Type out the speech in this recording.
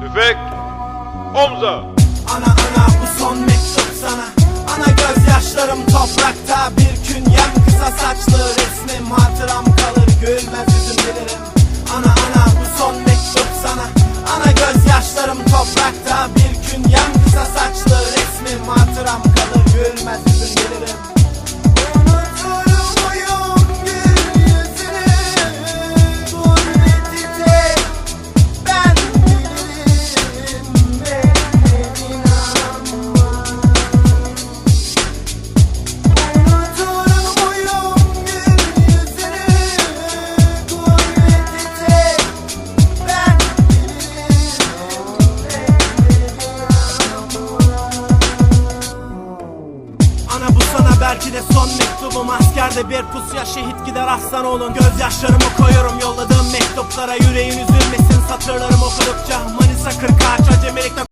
Tüfek omza. Ana ana bu son mektup sana. Ana gözyaşlarım toprakta. Bir gün yem kısa saçlı resmim Hatıram kalır gülmez yüzüm bilirim Ana ana bu son mektup sana. Ana gözyaşlarım toprakta. Bir gün yem kısa saçlı resmim Hatıram kalır gülmez yüzüm sana belki de son mektubum. Askerde bir pusuya şehit gider aslan oğlum. Gözyaşlarımı koyuyorum yolladığım mektuplara Yüreğin üzülmesin. Satırlarım okudukça